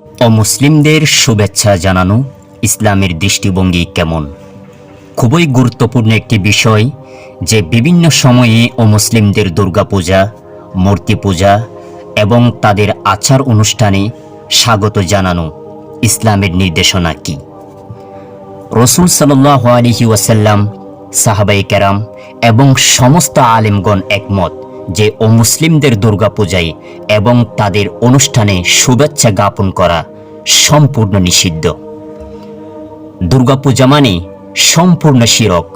অমুসলিমদের শুভেচ্ছা জানানো ইসলামের দৃষ্টিভঙ্গি কেমন? খুবই গুরুত্বপূর্ণ একটি বিষয় যে বিভিন্ন সময়ে অমুসলিমদের দুর্গাপূজা মূর্তি পূজা এবং তাদের আচার অনুষ্ঠানে স্বাগত জানানো ইসলামের নির্দেশনা কি? রসুল সাল্লাহ আলহি ওয়াসাল্লাম সাহাবাই কেরাম এবং সমস্ত আলেমগণ একমত যে অমুসলিমদের দুর্গাপূজায় এবং তাদের অনুষ্ঠানে শুভেচ্ছা জ্ঞাপন করা সম্পূর্ণ নিষিদ্ধ। দুর্গাপূজা মানে সম্পূর্ণ শিরক।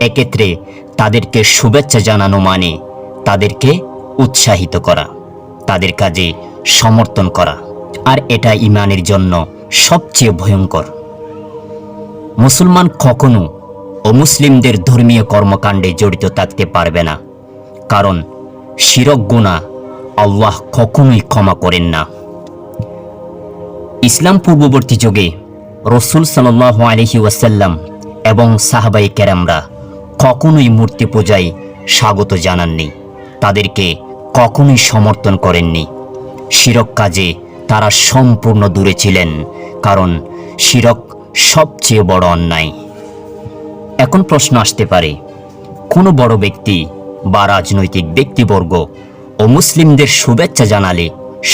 এক্ষেত্রে তাদেরকে শুভেচ্ছা জানানো মানে তাদেরকে উৎসাহিত করা, তাদের কাজে সমর্থন করা। আর এটা ইমানের জন্য সবচেয়ে ভয়ঙ্কর। মুসলমান কখনো অমুসলিমদের ধর্মীয় কর্মকাণ্ডে জড়িত থাকতে পারবে না। কারণ শিরক আল্লাহ কখনোই ক্ষমা করেন না। ইসলাম পূর্ববর্তী যুগে রসুল সাল্লাহ আলহি ওয়াসাল্লাম এবং সাহাবাই কেরামরা কখনোই মূর্তি পূজায় স্বাগত জানাননি, তাদেরকে কখনোই সমর্থন করেননি। শিরক কাজে তারা সম্পূর্ণ দূরে ছিলেন, কারণ শিরক সবচেয়ে বড় অন্যায়। এখন প্রশ্ন আসতে পারে, কোনো বড় ব্যক্তি বা রাজনৈতিক ব্যক্তিবর্গ ও মুসলিমদের শুভেচ্ছা জানালে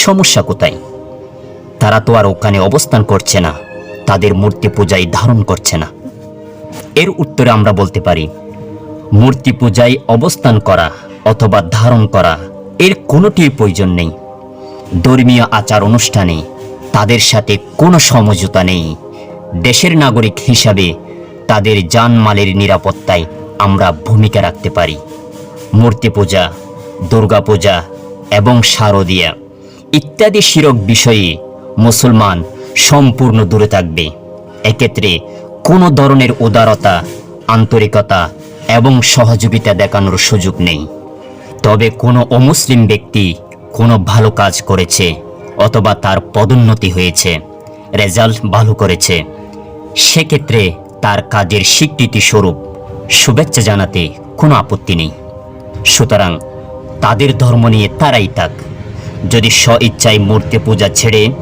সমস্যা কোথায়? তারা তো আর ওখানে অবস্থান করছে না, তাদের মূর্তি পূজায় ধারণ করছে না। এর উত্তরে আমরা বলতে পারি, মূর্তি পূজায় অবস্থান করা অথবা ধারণ করা এর কোনোটির প্রয়োজন নেই। ধর্মীয় আচার অনুষ্ঠানে তাদের সাথে কোনো সমঝোতা নেই। দেশের নাগরিক হিসাবে তাদের জানমালের নিরাপত্তায় আমরা ভূমিকা রাখতে পারি। মূর্তি পূজা দুর্গাপূজা এবং শারদিয়া ইত্যাদি শিরক বিষয়ে মুসলমান সম্পূর্ণ দূরে থাকবে। এক্ষেত্রে কোনো ধরনের উদারতা, আন্তরিকতা এবং সহযোগিতা দেখানোর সুযোগ নেই। তবে কোনো অমুসলিম ব্যক্তি কোনো ভালো কাজ করেছে অথবা তার পদোন্নতি হয়েছে, রেজাল্ট ভালো করেছে, সেক্ষেত্রে তার কাজের স্বীকৃতি স্বরূপ শুভেচ্ছা জানাতে কোনো আপত্তি নেই। সুতরাং তাদের ধর্ম নিয়ে তারাই থাক। যদি স্ব ইচ্ছায় মূর্তি পূজা ছেড়ে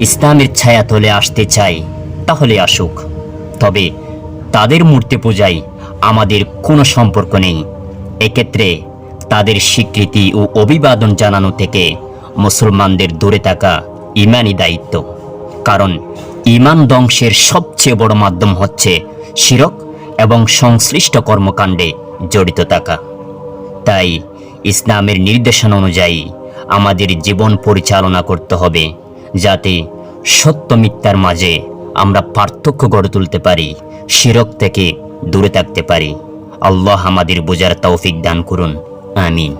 ইসলামের ছায়া তলে আসতে চায়, তাহলে আসুক। তবে তাদের মূর্তি পূজায় আমাদের কোনো সম্পর্ক নেই। এক্ষেত্রে তাদের স্বীকৃতি ও অভিবাদন জানানো থেকে মুসলমানদের দূরে থাকা ইমানই দায়িত্ব। কারণ ইমান ধ্বংসের সবচেয়ে বড় মাধ্যম হচ্ছে শিরক এবং সংশ্লিষ্ট কর্মকাণ্ডে জড়িত থাকা। তাই ইসলামের নির্দেশন অনুযায়ী আমাদের জীবন পরিচালনা করতে হবে, যাতে সত্য মিথ্যার মাঝে আমরা পার্থক্য গড়ে তুলতে পারি, শিরক থেকে দূরে থাকতে পারি। আল্লাহ আমাদের বোঝার তৌফিক দান করুন। আমিন।